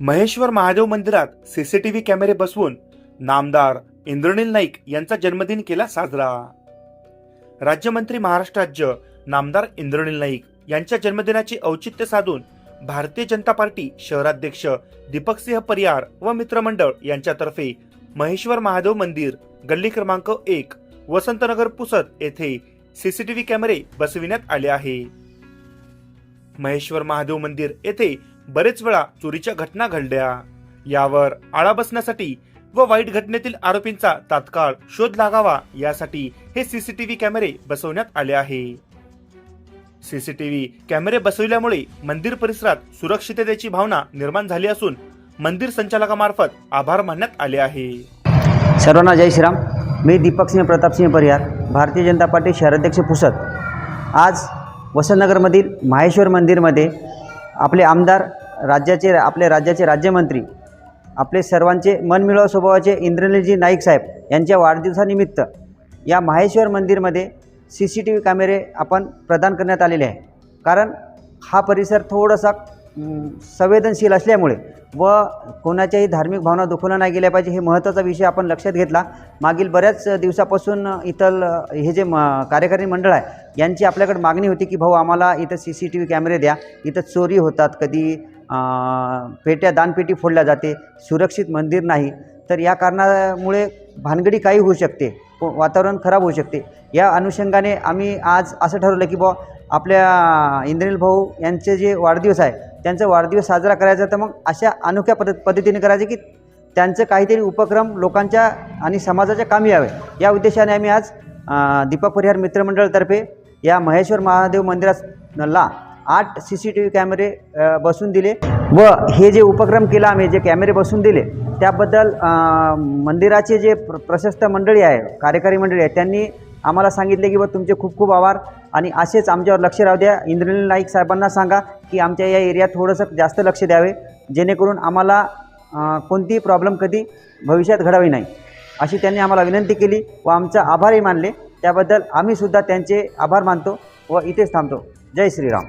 महेश्वर महादेव मंदिरात सीसीटीव्ही कॅमेरे बसवून नामदार इंद्रनील नाईक यांचा जन्मदिन केला साजरा. राज्यमंत्री महाराष्ट्र राज्य नामदार इंद्रनील नाईक यांच्या जन्मदिनाचे औचित्य साधून भारतीय जनता पार्टी शहराध्यक्ष दीपकसिंह परियार व मित्रमंडळ यांच्यातर्फे महेश्वर महादेव मंदिर गल्ली क्रमांक एक वसंतनगर पुसद येथे सीसीटीव्ही कॅमेरे बसविण्यात आले आहे. महेश्वर महादेव मंदिर येथे बरेच वेळा चोरीच्या घटना घडल्या. यावर आळा बसण्यासाठी व वाईट घटनेतील आरोपींचा तात्काळ शोध लागावा यासाठी हे सीसीटीव्ही कॅमेरे बसवण्यात आले आहे. सीसीटीव्ही कॅमेरे बसविल्यामुळे मंदिर परिसरात सुरक्षिततेची भावना निर्माण झाली असून मंदिर संचालकामार्फत आभार मानण्यात आले आहे. सर्वांना जय श्रीराम. मी दीपक सिंह प्रताप प्रतापसिंह परिहार भारतीय जनता पार्टी शहराध्यक्ष पुसद. आज वसंतनगरमधील माहेश्वर मंदिरमध्ये आपले आमदार राज्याचे आपले राज्याचे राज्यमंत्री आपले सर्वांचे मनमिळाव स्वभावाचे इंद्रनीलजी नाईक साहेब यांच्या वाढदिवसानिमित्त या माहेश्वर मंदिरमध्ये सी सी टी व्ही कॅमेरे आपण प्रदान करण्यात आलेले आहे. कारण हा परिसर थोडासा संवेदनशील असल्यामुळे व कोणाच्याही धार्मिक भावना दुखवल्या नाही गेल्या पाहिजे हे महत्त्वाचा विषय आपण लक्षात घेतला. मागील बऱ्याच दिवसापासून इथं हे जे म कार्यकारी मंडळ आहे यांची आपल्याकडे मागणी होती की भाऊ आम्हाला इथं सी सी टी व्ही कॅमेरे द्या. इथं चोरी होतात. कधी पेट्या दानपेटी फोडल्या जाते. सुरक्षित मंदिर नाही. तर या कारणामुळे भानगडी काही होऊ शकते. वातावरण खराब होऊ शकते. या अनुषंगाने आम्ही आज असं ठरवलं की बुवा आपल्या इंद्रनील भाऊ यांचे जे वाढदिवस आहे त्यांचा वाढदिवस साजरा करायचा तर मग अशा अनोख्या पद्धत पद्धतीने करायचे की त्यांचं काहीतरी उपक्रम लोकांच्या आणि समाजाच्या कामी यावे. या उद्देशाने आम्ही आज दीपक परिहार मित्रमंडळतर्फे या महेश्वर महादेव मंदिराला आठ सी सी टी व्ही कॅमेरे बसून बसवून दिले व हे जे उपक्रम केला आम्ही जे कॅमेरे बसवून दिले त्याबद्दल मंदिराचे जे प्र प्रशस्त मंडळी आहे कार्यकारी मंडळी आहे त्यांनी आम्हाला सांगितले की बा तुमचे खूप खूप आभार. आणि असेच आमच्यावर लक्ष राहू द्या. इंद्रनील नाईक साहेबांना सांगा की आमच्या या एरियात थोडंसं जास्त लक्ष द्यावे जेणेकरून आम्हाला कोणतीही प्रॉब्लेम कधी भविष्यात घडावी नाही. अशी त्यांनी आम्हाला विनंती केली व आमचा आभारही मानले. त्याबद्दल आम्हीसुद्धा त्यांचे आभार मानतो व इथेच थांबतो. जय श्रीराम.